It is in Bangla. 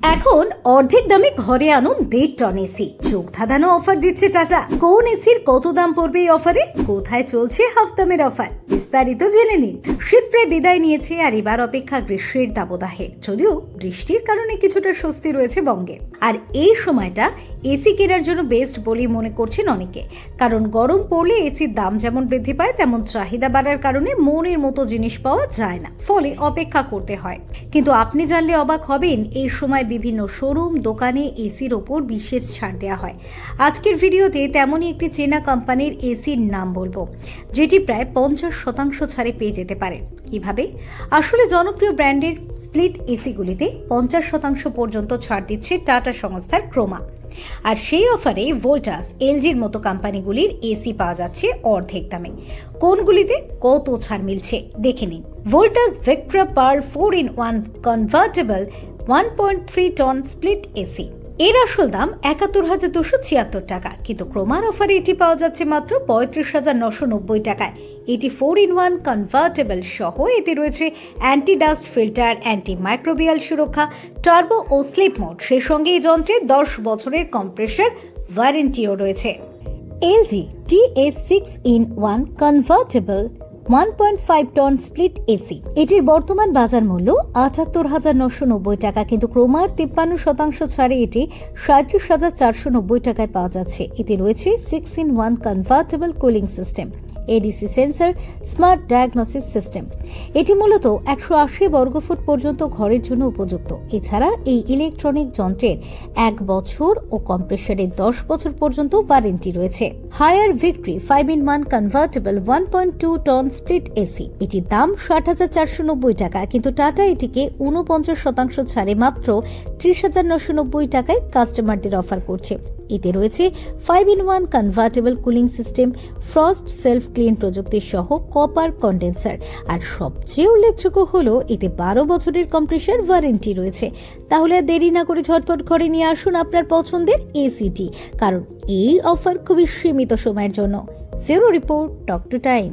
এখন অর্ধেক দামে ঘরে আনুন দেড় টন এসি চোখ ধাঁধানো অফার দিচ্ছে টাটা কোন এসির কত দাম পড়বে এই অফারে কোথায় চলছে হাফ দামের অফার বিস্তারিত জেনে নিন। শীত প্রায় বিদায় নিয়েছে আর এবার অপেক্ষা গ্রীষ্মের দাবদাহে। যদিও বৃষ্টির কারণে কিছুটা স্বস্তি রয়েছে বঙ্গে। আর এই সময়টা এসি কেনার জন্য বেস্ট বলেই মনে করছেন অনেকে। কারণ গরম পড়লে এসির দাম যেমন বৃদ্ধি পায়, তেমন চাহিদা বাড়ার কারণে মনের মতো জিনিস পাওয়া যায় না। ফলে অপেক্ষা করতে হয়। কিন্তু আপনি জানলে অবাক হবেন, এই সময় বিভিন্ন শোরুম, দোকানে এসির ওপর বিশেষ ছাড় দেওয়া হয়। আজকের ভিডিওতে তেমনই একটি চেনা কোম্পানির এসির নাম বলব, যেটি প্রায় পঞ্চাশ শতাংশ ছাড়ে পেয়ে যেতে পারে। কীভাবে? আসলে জনপ্রিয় ব্র্যান্ডের স্প্লিট এসিগুলিতে পঞ্চাশ শতাংশ পর্যন্ত ছাড় দিচ্ছে টাটা সংস্থার ক্রোমা। আর সেই অফারে ভোল্টাস এলজির মতো কোম্পানিগুলির এসি পাওয়া যাচ্ছে অর্ধেক দামে। কোনগুলিতে? কত ছাড় মিলছে। দেখে নিন। Voltas Vectra Pearl four in one convertible one point three ton split AC এর আসল দাম একাত্তর হাজার দুশো ছিয়াত্তর টাকা, কিন্তু ক্রোমার অফারে এটি পাওয়া যাচ্ছে মাত্র পঁয়ত্রিশ হাজার নশো নব্বই টাকায়। এটি ফোর ইন ওয়ান কনভার্টেবল সহ এতে রয়েছে anti dust filter anti microbial সুরক্ষা টার্বো ও স্লিপ মোড সেই সঙ্গে এই যন্ত্রে দশ বছরের কম্প্রেসার ওয়ারেন্টিও রয়েছে। LG TS six in one convertible one point five ton split AC এটির বর্তমান বাজার মূল্য আটাত্তর হাজার নশো নব্বই টাকা, কিন্তু ক্রোমার তিপ্পান্ন শতাংশ ছাড়ে এটি সাঁত্রিশ হাজার চারশো নব্বই টাকায় পাওয়া যাচ্ছে। এতে রয়েছে six in one convertible cooling system ADC sensor smart diagnosis system এটি মূলত একশো আশি বর্গফুট পর্যন্ত ঘরের জন্য উপযুক্ত। এছাড়া এই ইলেকট্রনিক যন্ত্রের এক বছর ও কম্প্রেসারের দশ বছর পর্যন্ত ওয়ারেন্টি রয়েছে। Haier Victory five in one convertible one point two ton split AC এটির দাম ষাট হাজার চারশো নব্বই টাকা, কিন্তু টাটা এটিকে ঊনপঞ্চাশ শতাংশ ছাড়ে মাত্র ত্রিশ হাজার নশো নব্বই টাকায় কাস্টমারদের অফার করছে। এতে রয়েছে five in one convertible cooling system frost self clean প্রযুক্তির সহ কপার কন্ডেন্সার আর সবচেয়ে উল্লেখযোগ্য হলো, এতে বারো বছরের কম্প্রেসার ওয়ারেন্টি রয়েছে। তাহলে আর দেরি না করে ঝটপট ঘরে নিয়ে আসুন আপনার পছন্দের এসিটি কারণ এই অফার খুবই সীমিত সময়ের জন্য। ফেরো রিপোর্ট টক টু টাইম।